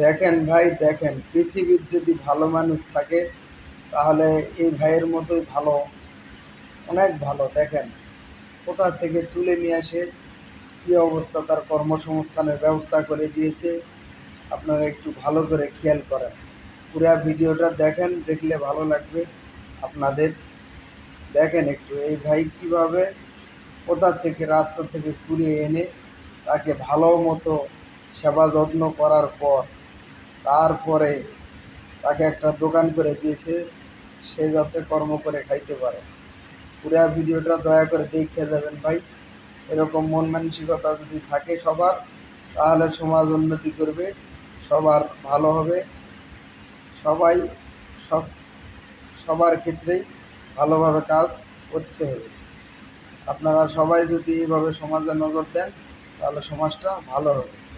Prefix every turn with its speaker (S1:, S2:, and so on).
S1: দেখেন ভাই, দেখেন, পৃথিবীর যদি ভালো মানুষ থাকে, তাহলে এই ভাইয়ের মতোই ভালো, অনেক ভালো, দেখেন। কোথা থেকে তুলে নিয়ে আসে, কী অবস্থা, তার কর্মসংস্থানের ব্যবস্থা করে দিয়েছে, আপনারা একটু ভালো করে খেয়াল করেন। পুরা ভিডিওটা দেখেন, দেখলে ভালো লাগবে আপনাদের। দেখেন একটু, এই ভাই কীভাবে কোথা থেকে রাস্তা থেকে কুড়িয়ে এনে তাকে ভালো মতো সেবা যত্ন করার পর তারপরে তাকে একটা দোকান করে দিয়েছে, সে যাতে কর্ম করে খাইতে পারে। পুরা ভিডিওটা দয়া করে দেখে যাবেন ভাই। এরকম মন মানসিকতা যদি থাকে সবার, তাহলে সমাজ উন্নতি করবে, সবার ভালো হবে। সবাই সব, সবার ক্ষেত্রেই ভালোভাবে কাজ করতে হবে। আপনারা সবাই যদি এইভাবে সমাজে নজর দেন, তাহলে সমাজটা ভালো হবে।